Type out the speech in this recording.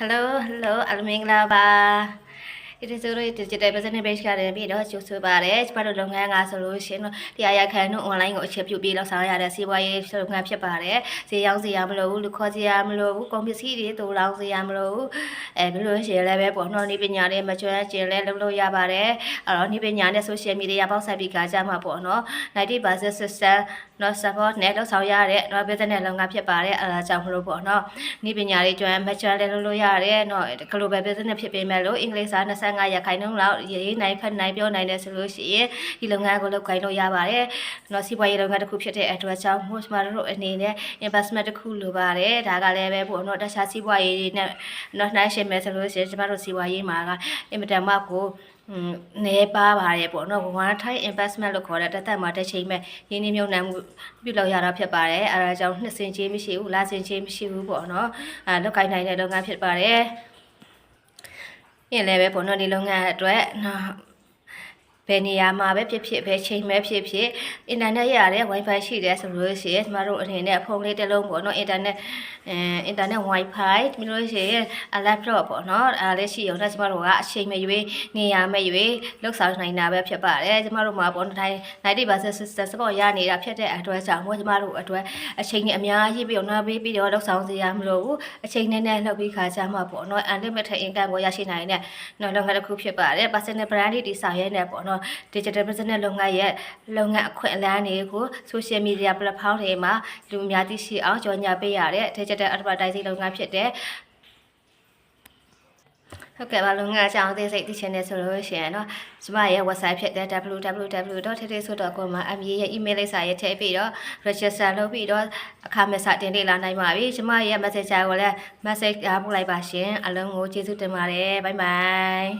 Hello Hello အလမင်္ဂလာပါ ဒီဒီဆိုတော့ digital business page ကလည်းပြီးတော့ကျိုးဆိုပါတယ်ကျမတို့လုပ်ငန်းကဆိုလို့ရှိရင်တော့တရားရခံတို့ online ကိုအခြေပြုပြီးလောက်ဆောင်ရတဲ့စီးပွားရေးလုပ်ငန်းဖြစ်ပါတယ်ဈေးရောင်းဈေးရမလို့ဘူးလူခေါ်ဈေးရမလို့ဘူးကုန်ပစ္စည်းတွေတူလောင်းဈေးရမလို့ဘူးအဲဘယ်လိုရှိရလဲပဲပေါ့နော်ဒီပညာတွေမကျွမ်းကျင်လဲလုပ်လို့ရပါတယ်အဲ့တော့ဒီပညာနဲ့ social media ပေါက်ဆက်ပြီးကကြမှာပေါ့နော်90% system နော် support နဲ့လောက်ဆောင်ရတဲ့နော် business လုပ်ငန်းဖြစ်ပါတယ်အဲဒါကြောင့်မလို့ပေါ့နော်ဒီပညာတွေကျွမ်းမကျွမ်းလဲလုပ်လို့ရတယ်နော် global business ဖြစ်ပေမဲ့လို့အင်္ဂလိပ်စာ25ရာခိုင်နှုန်းလောက်ရေးနိုင်ဖတ်နိုင်ပြောနိုင်တယ်ဆိုလို့ရှိရင်ဒီလုပ်ငန်းကိုလုပ်ကိုင်လို့ရပါတယ်နော်စီးပွားရေးလုပ်ငန်းတစ်ခုဖြစ်တဲ့အတွက်ကြောင့်မို့ကျမတို့အနေနဲ့ investment တစ်ခုလိုပါတယ်ဒါကလည်းပဲပေါ့နော်တခြားစီးပွားရေးတွေနဲ့နော်နှိုင်းယှဉ်မယ်ဆိုလို့ရှိရင်ကျမတို့စီးပွားရေးမှာကအင်မတန်မှကိုอืมနေပါပါတယ်ပေါ့နော် one time investment လို့ခေါ်တဲ့တစ်သက်မှာတစ်ချိန်မဲ့ရင်းနှီးမြှုပ်နှံမှုပြုလုပ်ရတာဖြစ်ပါတယ်အဲဒါကြောင့်နှစ်စင်ချင်းမရှိဘူးလစင်ချင်းမရှိဘူးပေါ့နော်အဲလုပ်ကိုင်နိုင်တဲ့လုပ်ငန်းဖြစ်ပါတယ် ပြင်လည်းပဲပေါ့နော်ဒီလုပ်ငန်းအတွက်နော် ဘယ်နေရာမှာပဲဖြစ်ဖြစ်ပဲချိန်ပဲဖြစ်ဖြစ်အင်တာနက်ရတဲ့ wifi ရှိတယ်ဆိုလို့ရှိရင်ကျမတို့အနေနဲ့ဖုန်းလေးတစ်လုံးပေါ့နော်အင်တာနက်အဲအင်တာနက် wifi ပြီးလို့ရှိရင် laptop ပေါ့နော်အားလေးရှိအောင်ဒါကျမတို့ကအချိန်မရွေးနေရာမရွေးလောက်ဆောင်နိုင်တာပဲဖြစ်ပါတယ်ကျမတို့မှာပေါ့နော်တိုင်း90% system support ရနေတာဖြစ်တဲ့အတွက်ကြောင့်မို့ကျမတို့အတွက်အချိန်နဲ့အများကြီးပြီးတော့နောက်ပြီးပြီးတော့လောက်ဆောင်စရာမလိုဘူးအချိန်နဲ့နဲ့လောက်ပြီးခါကြမှာပေါ့နော် unlimited income ကိုရရှိနိုင်တဲ့နော်လုပ်ငန်းတစ်ခုဖြစ်ပါတယ် personal brand တွေတည်ဆောက်ရဲနေပေါ့နော်တော့ digital business လုပ်ငန်းရဲ့လုပ်ငန်းအခွင့်အလမ်းတွေကို social media platform တွေမှာလူများသိရှိအောင်ကြော်ညာပေးရတဲ့ digital advertising လုပ်ငန်းဖြစ်တဲ့ဟုတ်ကဲ့ပါလုံငါအကြောင်းသိစိတ်သိချင်တယ်ဆိုလို့ရှိရင်တော့ကျမရဲ့ website ဖြစ်တဲ့ www.thetso.com မှာ MBA ရဲ့ email လိပ်စာရဲ့ထည့်ပြီးတော့ register လုပ်ပြီးတော့အခမဲ့စာတင်လေ့လာနိုင်ပါပြီကျမရဲ့ messenger ကိုလည်း message ပို့လိုက်ပါရှင်အလုံးကိုကျေးဇူးတင်ပါတယ်ဘိုင်ဘိုင်